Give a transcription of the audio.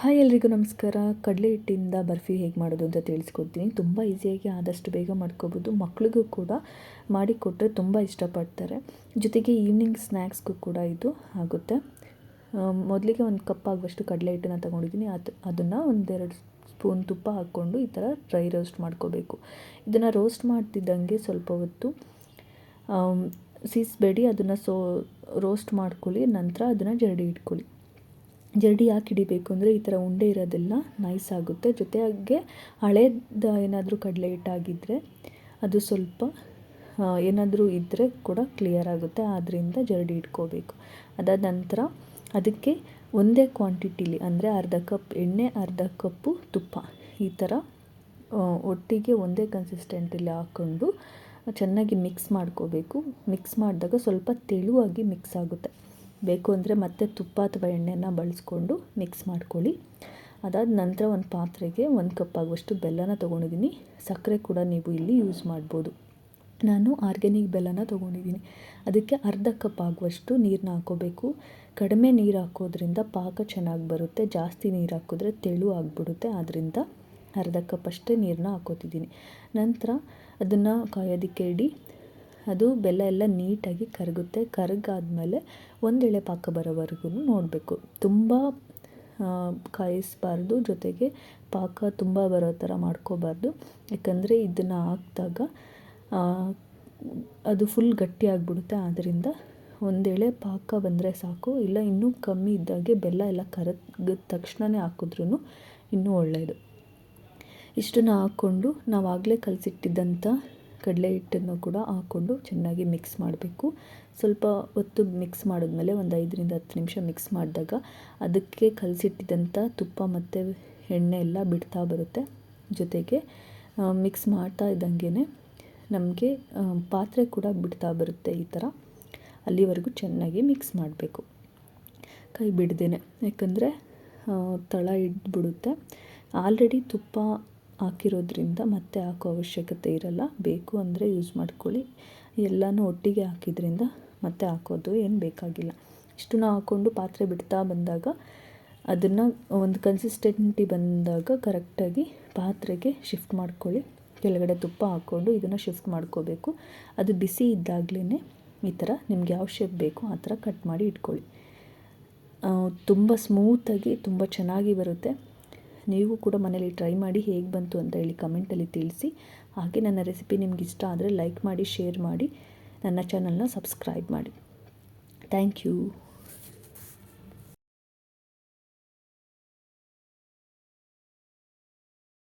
Hi ಎಲ್ರಿಗೂ ನಮಸ್ಕಾರ. ಕಡಲೆ ಹಿಟ್ಟಿಂದ ಬರ್ಫಿ ಹೇಗೆ ಮಾಡೋದು ಅಂತ ತಿಳಿಸ್ಕೊಡ್ತೀನಿ. ತುಂಬ ಈಸಿಯಾಗಿ ಆದಷ್ಟು ಬೇಗ ಮಾಡ್ಕೋಬೋದು. ಮಕ್ಳಿಗೂ ಕೂಡ ಮಾಡಿಕೊಟ್ರೆ ತುಂಬ ಇಷ್ಟಪಡ್ತಾರೆ. ಜೊತೆಗೆ ಈವ್ನಿಂಗ್ ಸ್ನ್ಯಾಕ್ಸ್ಗೂ ಕೂಡ ಇದು ಆಗುತ್ತೆ. ಮೊದಲಿಗೆ ಒಂದು ಕಪ್ ಆಗುವಷ್ಟು ಕಡಲೆ ಹಿಟ್ಟನ್ನು ತಗೊಂಡಿದ್ದೀನಿ. ಅದು, ಅದನ್ನು ಒಂದೆರಡು ಸ್ಪೂನ್ ತುಪ್ಪ ಹಾಕ್ಕೊಂಡು ಈ ಥರ ಡ್ರೈ ರೋಸ್ಟ್ ಮಾಡ್ಕೋಬೇಕು. ಇದನ್ನು ರೋಸ್ಟ್ ಮಾಡ್ತಿದ್ದಂಗೆ ಸ್ವಲ್ಪ ಹೊತ್ತು ಸೀಸ್ಬೇಡಿ. ಅದನ್ನು ಸೋ, ರೋಸ್ಟ್ ಮಾಡ್ಕೊಳ್ಳಿ. ನಂತರ ಅದನ್ನು ಜರಡಿ ಇಟ್ಕೊಳ್ಳಿ. ಜರಡಿ ಯಾಕೆ ಹಿಡಿಬೇಕು ಅಂದರೆ ಈ ಥರ ಉಂಡೆ ಇರೋದೆಲ್ಲ ನೈಸ್ ಆಗುತ್ತೆ. ಜೊತೆಗೆ ಹಳೇದ ಏನಾದರೂ ಕಡಲೆ ಹಿಟ್ಟಾಗಿದ್ದರೆ ಅದು ಸ್ವಲ್ಪ ಏನಾದರೂ ಇದ್ದರೆ ಕೂಡ ಕ್ಲಿಯರ್ ಆಗುತ್ತೆ. ಆದ್ದರಿಂದ ಜರಡಿ ಇಟ್ಕೋಬೇಕು ಅದಾದ ನಂತರ ಅದಕ್ಕೆ ಒಂದೇ ಕ್ವಾಂಟಿಟಿಲಿ ಅಂದರೆ ಅರ್ಧ ಕಪ್ ಎಣ್ಣೆ, ಅರ್ಧ ಕಪ್ಪು ತುಪ್ಪ ಈ ಥರ ಒಟ್ಟಿಗೆ ಒಂದೇ ಕನ್ಸಿಸ್ಟೆಂಟಲ್ಲಿ ಹಾಕ್ಕೊಂಡು ಚೆನ್ನಾಗಿ ಮಿಕ್ಸ್ ಮಾಡ್ಕೋಬೇಕು. ಮಿಕ್ಸ್ ಮಾಡಿದಾಗ ಸ್ವಲ್ಪ ತೆಳುವಾಗಿ ಮಿಕ್ಸ್ ಆಗುತ್ತೆ. ಬೇಕು ಅಂದರೆ ಮತ್ತೆ ತುಪ್ಪ ಅಥವಾ ಎಣ್ಣೆನ ಬಳಸ್ಕೊಂಡು ಮಿಕ್ಸ್ ಮಾಡ್ಕೊಳ್ಳಿ. ಅದಾದ ನಂತರ ಒಂದು ಪಾತ್ರೆಗೆ ಒಂದು ಕಪ್ ಆಗುವಷ್ಟು ಬೆಲ್ಲನ ತೊಗೊಂಡಿದ್ದೀನಿ. ಸಕ್ಕರೆ ಕೂಡ ನೀವು ಇಲ್ಲಿ ಯೂಸ್ ಮಾಡ್ಬೋದು. ನಾನು ಆರ್ಗ್ಯಾನಿಕ್ ಬೆಲ್ಲನ ತೊಗೊಂಡಿದ್ದೀನಿ. ಅದಕ್ಕೆ ಅರ್ಧ ಕಪ್ ಆಗುವಷ್ಟು ನೀರನ್ನ ಹಾಕೋಬೇಕು. ಕಡಿಮೆ ನೀರು ಹಾಕೋದ್ರಿಂದ ಪಾಕ ಚೆನ್ನಾಗಿ ಬರುತ್ತೆ. ಜಾಸ್ತಿ ನೀರು ಹಾಕಿದ್ರೆ ತೆಳು ಆಗಿಬಿಡುತ್ತೆ. ಆದ್ದರಿಂದ ಅರ್ಧ ಕಪ್ ಅಷ್ಟೇ ನೀರನ್ನ ಹಾಕೋತಿದ್ದೀನಿ. ನಂತರ ಅದನ್ನು ಕಾಯೋದಕ್ಕೆ ಇಡಿ ಅದು ಬೆಲ್ಲ ಎಲ್ಲ ನೀಟಾಗಿ ಕರಗುತ್ತೆ. ಕರಗಾದ್ಮೇಲೆ ಒಂದು ಎಳೆ ಪಾಕ ಬರೋವರೆಗೂ ನೋಡಬೇಕು. ತುಂಬ ಕಾಯಿಸಬಾರ್ದು. ಜೊತೆಗೆ ಪಾಕ ತುಂಬ ಬರೋ ಥರ ಮಾಡ್ಕೋಬಾರ್ದು. ಯಾಕಂದರೆ ಇದನ್ನು ಹಾಕ್ದಾಗ ಅದು ಫುಲ್ ಗಟ್ಟಿ ಆಗಿಬಿಡುತ್ತೆ. ಆದ್ದರಿಂದ ಒಂದೆಳೆ ಪಾಕ ಬಂದರೆ ಸಾಕು. ಇಲ್ಲ, ಇನ್ನೂ ಕಮ್ಮಿ ಇದ್ದಾಗೆ ಬೆಲ್ಲ ಎಲ್ಲ ಕರಗಿದ ತಕ್ಷಣವೇ ಹಾಕಿದ್ರೂ ಇನ್ನೂ ಒಳ್ಳೆಯದು ಇಷ್ಟನ್ನು ಹಾಕ್ಕೊಂಡು ನಾವು ಆಗಲೇ ಕಲಸಿಟ್ಟಿದ್ದಂಥ ಕಡಲೆ ಹಿಟ್ಟನ್ನು ಕೂಡ ಹಾಕ್ಕೊಂಡು ಚೆನ್ನಾಗಿ ಮಿಕ್ಸ್ ಮಾಡಬೇಕು. ಸ್ವಲ್ಪ ಹೊತ್ತು ಮಿಕ್ಸ್ ಮಾಡಿದ್ಮೇಲೆ ಒಂದು ಐದರಿಂದ ಹತ್ತು ನಿಮಿಷ ಮಿಕ್ಸ್ ಮಾಡಿದಾಗ ಅದಕ್ಕೆ ಕಲಸಿಟ್ಟಿದ್ದಂಥ ತುಪ್ಪ ಮತ್ತು ಎಣ್ಣೆ ಎಲ್ಲ ಬಿಡ್ತಾ ಬರುತ್ತೆ. ಜೊತೆಗೆ ಮಿಕ್ಸ್ ಮಾಡ್ತಾ ಇದ್ದಂಗೆ ನಮಗೆ ಪಾತ್ರೆ ಕೂಡ ಬಿಡ್ತಾ ಬರುತ್ತೆ ಈ ಥರ. ಅಲ್ಲಿವರೆಗೂ ಚೆನ್ನಾಗಿ ಮಿಕ್ಸ್ ಮಾಡಬೇಕು. ಕೈ ಬಿಡ್ದೇನೆ. ಯಾಕಂದರೆ ತಳ ಹಿಡ್ಬಿಡುತ್ತೆ ಆಲ್ರೆಡಿ ತುಪ್ಪ ಹಾಕಿರೋದ್ರಿಂದ ಮತ್ತೆ ಹಾಕೋ ಅವಶ್ಯಕತೆ ಇರಲ್ಲ. ಬೇಕು ಅಂದರೆ ಯೂಸ್ ಮಾಡ್ಕೊಳ್ಳಿ. ಎಲ್ಲನೂ ಒಟ್ಟಿಗೆ ಹಾಕಿದ್ರಿಂದ ಮತ್ತೆ ಹಾಕೋದು ಏನು ಬೇಕಾಗಿಲ್ಲ. ಇಷ್ಟನ್ನು ಹಾಕ್ಕೊಂಡು ಪಾತ್ರೆ ಬಿಡ್ತಾ ಬಂದಾಗ ಅದನ್ನು ಒಂದು ಕನ್ಸಿಸ್ಟೆಂಟಿ ಬಂದಾಗ ಕರೆಕ್ಟಾಗಿ ಪಾತ್ರೆಗೆ ಶಿಫ್ಟ್ ಮಾಡ್ಕೊಳ್ಳಿ. ಕೆಳಗಡೆ ತುಪ್ಪ ಹಾಕ್ಕೊಂಡು ಇದನ್ನು ಶಿಫ್ಟ್ ಮಾಡ್ಕೋಬೇಕು. ಅದು ಬಿಸಿ ಇದ್ದಾಗಲೇ ಈ ಥರ ನಿಮ್ಗೆ ಯಾವ ಶೇಪ್ ಬೇಕು ಆ ಥರ ಕಟ್ ಮಾಡಿ ಇಟ್ಕೊಳ್ಳಿ. ತುಂಬ ಸ್ಮೂತಾಗಿ ತುಂಬ ಚೆನ್ನಾಗಿ ಬರುತ್ತೆ. ನೀವು ಕೂಡ ಮನೇಲಿ ಟ್ರೈ ಮಾಡಿ ಹೇಗೆ ಬಂತು ಅಂತ ಹೇಳಿ ಕಮೆಂಟಲ್ಲಿ ತಿಳಿಸಿ. ಹಾಗೆ ನನ್ನ ರೆಸಿಪಿ ನಿಮ್ಗೆ ಇಷ್ಟ ಆದರೆ ಲೈಕ್ ಮಾಡಿ ಶೇರ್ ಮಾಡಿ, ನನ್ನ ಚಾನಲ್ನ ಸಬ್ಸ್ಕ್ರೈಬ್ ಮಾಡಿ. Thank you